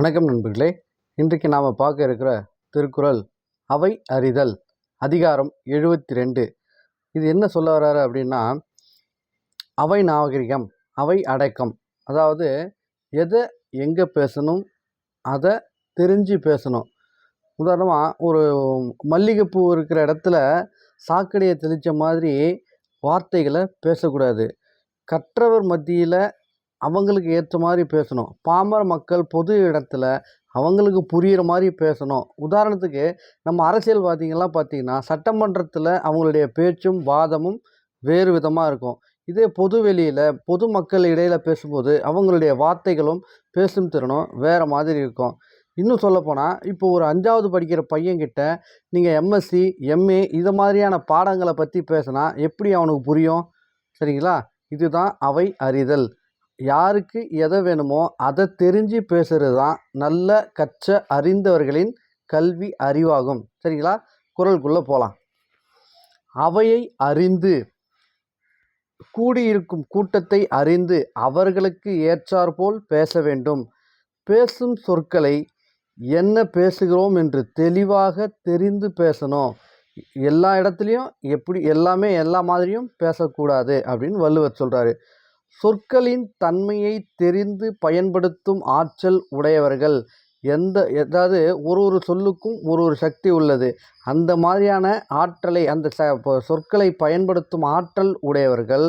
வணக்கம் நண்பர்களே. இன்றைக்கு நாம் பார்க்க இருக்கிற திருக்குறள் அவை அறிதல் அதிகாரம் எழுபத்தி ரெண்டு இது என்ன சொல்ல வர்றாரு அப்படின்னா அவை நாகரிகம் அவை அடக்கம். அதாவது எதை எங்கே பேசணும் அதை தெரிஞ்சு பேசணும். உதாரணமாக ஒரு மல்லிகைப்பூ இருக்கிற இடத்துல சாக்கடையை தெளித்த மாதிரி வார்த்தைகளை பேசக்கூடாது. கற்றவர் மத்தியில் அவங்களுக்கு ஏற்ற மாதிரி பேசணும். பாமர மக்கள் பொது இடத்துல அவங்களுக்கு புரிகிற மாதிரி பேசணும். உதாரணத்துக்கு நம்ம அரசியல்வாதிகள்லாம் பார்த்திங்கன்னா சட்டமன்றத்தில் அவங்களுடைய பேச்சும் வாதமும் வேறு விதமாக இருக்கும். இதே பொது வெளியில் பொது மக்கள் இடையில் பேசும்போது அவங்களுடைய வார்த்தைகளும் பேசும் திறனும் வேறு மாதிரி இருக்கும். இன்னும் சொல்லப்போனால் இப்போ ஒரு அஞ்சாவது படிக்கிற பையன்கிட்ட நீங்கள் எம்எஸ்சி எம்ஏ இது மாதிரியான பாடங்களை பற்றி பேசினா எப்படி அவனுக்கு புரியும்? சரிங்களா? இதுதான் அவை அறிதல். யாருக்கு எதை வேணுமோ அதை தெரிஞ்சு பேசுகிறது தான் நல்ல கற்ற அறிந்தவர்களின் கல்வி அறிவாகும். சரிங்களா? குரலுக்குள்ளே போகலாம் அவையை அறிந்து கூடியிருக்கும் கூட்டத்தை அறிந்து அவர்களுக்கு ஏற்றாற்போல் பேச வேண்டும். பேசும் சொற்களை என்ன பேசுகிறோம் என்று தெளிவாக தெரிந்து பேசணும். எல்லா இடத்துலையும் எப்படி எல்லாமே எல்லா மாதிரியும் பேசக்கூடாது அப்படின்னு வள்ளுவர் சொல்கிறாரு சொற்களின் தன்மையை தெரிந்து பயன்படுத்தும் ஆற்றல் உடையவர்கள். எந்த அதாவது ஒரு ஒரு சொல்லுக்கும் ஒரு ஒரு சக்தி உள்ளது. அந்த மாதிரியான ஆற்றலை அந்த ச சொற்களை பயன்படுத்தும் ஆற்றல் உடையவர்கள்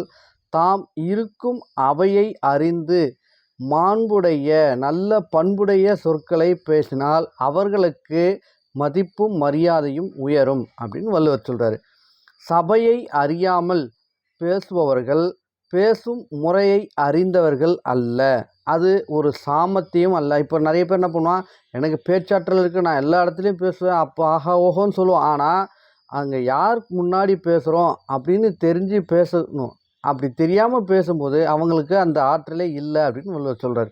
தாம் இருக்கும் அவையை அறிந்து மாண்புடைய நல்ல பண்புடைய சொற்களை பேசினால் அவர்களுக்கு மதிப்பும் மரியாதையும் உயரும் அப்படின்னு வள்ளுவர் சொல்கிறாரு சபையை அறியாமல் பேசுபவர்கள் பேசும் முறையை அறிந்தவர்கள் அல்ல. அது ஒரு சாமர்த்தியம் அல்ல. இப்போ நிறைய பேர் என்ன பண்ணுவான் எனக்கு பேச்சாற்றல் இருக்குது நான் எல்லா இடத்துலையும் பேசுவேன். அப்போ ஆஹா ஓஹோன்னு சொல்லுவோம். ஆனால் அங்கே யாருக்கு முன்னாடி பேசுகிறோம் அப்படின்னு தெரிஞ்சு பேசணும். அப்படி தெரியாமல் பேசும்போது அவங்களுக்கு அந்த ஆற்றலே இல்லை அப்படின்னு வள்ளுவர் சொல்கிறார்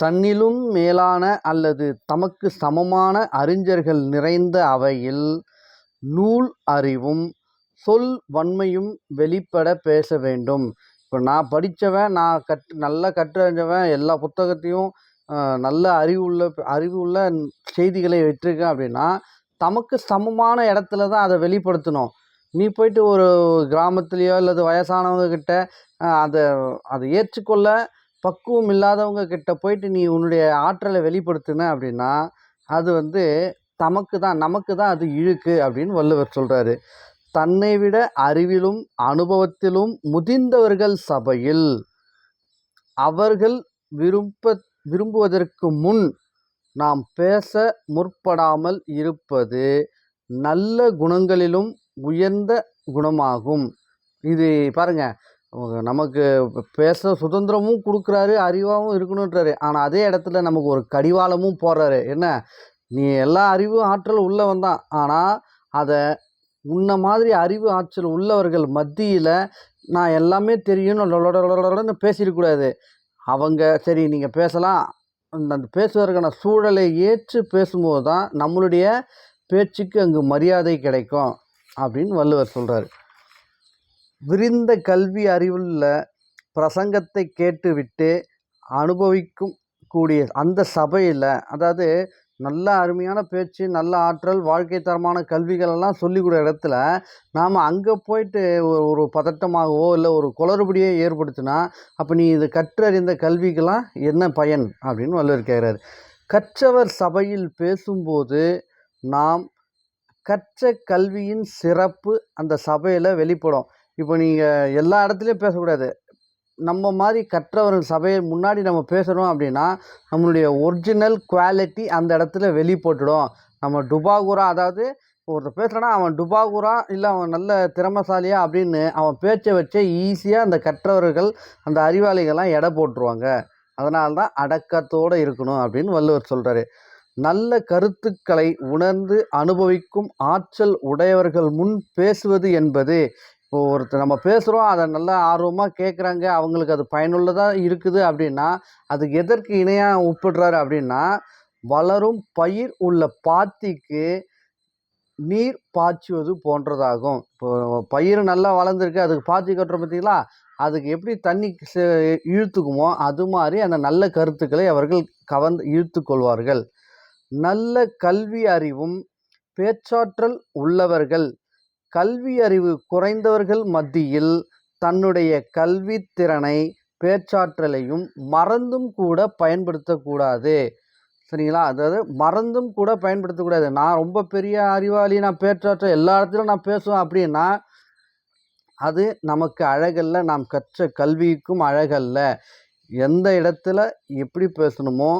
தன்னிலும் மேலான அல்லது தமக்கு சமமான அறிஞர்கள் நிறைந்த அவையில் நூல் அறிவும் சொல் வன்மையும் வெளிப்பட பேச வேண்டும். இப்போ நான் படித்தவன் நான் கற்று நல்லா கற்றறிஞ்சவன் எல்லா புத்தகத்தையும் நல்ல அறிவுள்ள அறிவுள்ள செய்திகளை வச்சுருக்கேன் அப்படின்னா தமக்கு சமமான இடத்துல தான் அதை வெளிப்படுத்தணும். நீ போயிட்டு ஒரு கிராமத்துலேயோ அல்லது வயசானவங்க கிட்ட அதை அதை ஏற்றுக்கொள்ள பக்குவம் இல்லாதவங்க கிட்ட போயிட்டு நீ உன்னுடைய ஆற்றலை வெளிப்படுத்தின அப்படின்னா அது வந்து தமக்கு தான் நமக்கு தான் அது இழுக்கு அப்படின்னு வள்ளுவர் சொல்கிறாரு தன்னை விட அறிவிலும் அனுபவத்திலும் முதிர்ந்தவர்கள் சபையில் அவர்கள் விரும்ப விரும்புவதற்கு முன் நாம் பேச முற்படாமல் இருப்பது நல்ல குணங்களிலும் உயர்ந்த குணமாகும். இது பாருங்க நமக்கு பேச சுதந்திரமும் கொடுக்குறாரு அறிவாகவும் இருக்கணுன்றாரு ஆனால் அதே இடத்துல நமக்கு ஒரு கடிவாளமும் போடுறாரு. என்ன? நீ எல்லா அறிவும் ஆற்றல் உள்ளவன் தான். ஆனால் அதை உன்னை மாதிரி அறிவு ஆற்றல் உள்ளவர்கள் மத்தியில் நான் எல்லாமே தெரியும்னு பேசிடக்கூடாது அவங்க சரி நீங்கள் பேசலாம். அந்த பேசுவதற்கான சூழலை ஏற்று பேசும்போது தான் நம்மளுடைய பேச்சுக்கு அங்கு மரியாதை கிடைக்கும் அப்படின்னு வள்ளுவர் சொல்கிறார் விரிந்த கல்வி அறிவுள்ள பிரசங்கத்தை கேட்டுவிட்டு அனுபவிக்கும் கூடிய அந்த சபையில் அதாவது நல்ல அருமையான பேச்சு நல்ல ஆற்றல் வாழ்க்கை தரமான கல்விகளெல்லாம் சொல்லிக்கூட இடத்துல நாம் அங்கே போயிட்டு ஒரு பதட்டமாகவோ இல்லை ஒரு குளறுபடியோ ஏற்படுத்தினா அப்போ நீ இது கற்றறிந்த கல்விக்கெல்லாம் என்ன பயன்? அப்படின்னு வள்ளுவர் கேட்குறாரு. கற்றவர் சபையில் பேசும்போது நாம் கற்ற கல்வியின் சிறப்பு அந்த சபையில் வெளிப்படும். இப்போ நீங்கள் எல்லா இடத்துலையும் பேசக்கூடாது. நம்ம மாதிரி கற்றவர்கள் சபையை முன்னாடி நம்ம பேசுகிறோம் அப்படின்னா நம்மளுடைய ஒரிஜினல் குவாலிட்டி அந்த இடத்துல வெளிப்பட்டுடும். நம்ம டுபாகுரா அதாவது ஒருத்தர் பேசுகிறனா அவன் டுபாகுரா இல்லை அவன் நல்ல திறமசாலியா அப்படின்னு அவன் பேச்சை வச்சே ஈஸியாக அந்த கற்றவர்கள் அந்த அறிவாளிகள்லாம் எடை போட்டுருவாங்க. அதனால தான் அடக்கத்தோடு இருக்கணும் அப்படின்னு வள்ளுவர் சொல்கிறாரு நல்ல கருத்துக்களை உணர்ந்து அனுபவிக்கும் ஆற்றல் உடையவர்கள் முன் பேசுவது என்பது இப்போ ஒருத்தர் நம்ம பேசுகிறோம் அதை நல்லா ஆர்வமாக கேட்குறாங்க அவங்களுக்கு அது பயனுள்ளதாக இருக்குது அப்படின்னா அதுக்கு எதற்கு இணையாக ஒப்பிடுறாரு அப்படின்னா வளரும் பயிர் உள்ள பாத்திக்கு நீர் பாய்ச்சுவது போன்றதாகும். இப்போ பயிர் நல்லா வளர்ந்துருக்கு அதுக்கு பாத்தி கட்டுறோம் பார்த்தீங்களா? அதுக்கு எப்படி தண்ணி சே இழுத்துக்குமோ அது மாதிரி அந்த நல்ல கருத்துக்களை அவர்கள் கவர்ந்து இழுத்து கொள்வார்கள். நல்ல கல்வி அறிவும் பேச்சாற்றல் உள்ளவர்கள் கல்வி அறிவு குறைந்தவர்கள் மத்தியில் தன்னுடைய கல்வித்திறனை பேச்சாற்றலையும் மறந்தும் கூட பயன்படுத்தக்கூடாது. சரிங்களா? அதாவது மறந்தும் கூட பயன்படுத்தக்கூடாது. நான் ரொம்ப பெரிய அறிவாளி நான் பேச்சாற்ற எல்லா இடத்துலையும் நான் பேசுவேன் அப்படின்னா அது நமக்கு அழகல்ல. நாம் கற்ற கல்விக்கும் அழகல்ல. எந்த இடத்துல எப்படி பேசணுமோ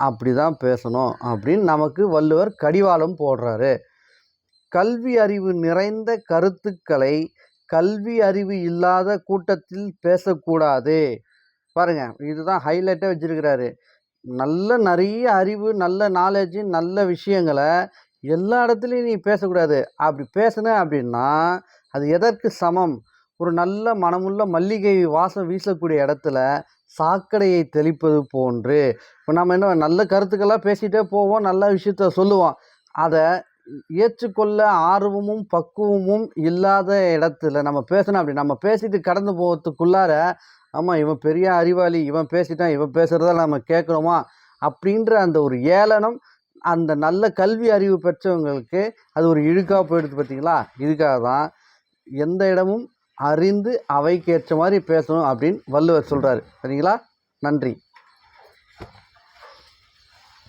அப்படி தான் பேசணும் அப்படின்னு நமக்கு வள்ளுவர் கடிவாளம் போடுறாரு. கல்வி அறிவு நிறைந்த கருத்துக்களை கல்வி அறிவு இல்லாத கூட்டத்தில் பேசக்கூடாது. பாருங்க இதுதான் ஹைலைட்டாக வச்சிருக்கிறாரு. நல்ல நிறைய அறிவு நல்ல நாலேஜ் நல்ல விஷயங்களை எல்லா இடத்துலையும் நீ பேசக்கூடாது. அப்படி பேசுன அப்படின்னா அது எதற்கு சமம்? ஒரு நல்ல மனமுள்ள மல்லிகை வாசம் வீசக்கூடிய இடத்துல சாக்கடையை தெளிப்பது போன்று. இப்போ நம்ம என்ன நல்ல கருத்துக்களாக பேசிகிட்டே போவோம் நல்ல விஷயத்த சொல்லுவோம். அதை ஏற்றுக்கொள்ள ஆர்வமும் பக்குவமும் இல்லாத இடத்துல நம்ம பேசணும் அப்படி. நம்ம பேசிட்டு கடந்து போகிறதுக்குள்ளார ஆமாம் இவன் பெரிய அறிவாளி இவன் பேசிட்டான் இவன் பேசுகிறத நம்ம கேட்குறோமா? அப்படின்ற அந்த ஒரு ஏளனம் அந்த நல்ல கல்வி அறிவு பெற்றவங்களுக்கு அது ஒரு இழுக்காக போயிடுது பார்த்தீங்களா இதுக்காக தான் எந்த இடமும் அறிந்து அவைக்கேற்ற மாதிரி பேசணும் அப்படின்னு வள்ளுவர் சொல்கிறாரு சரிங்களா? நன்றி.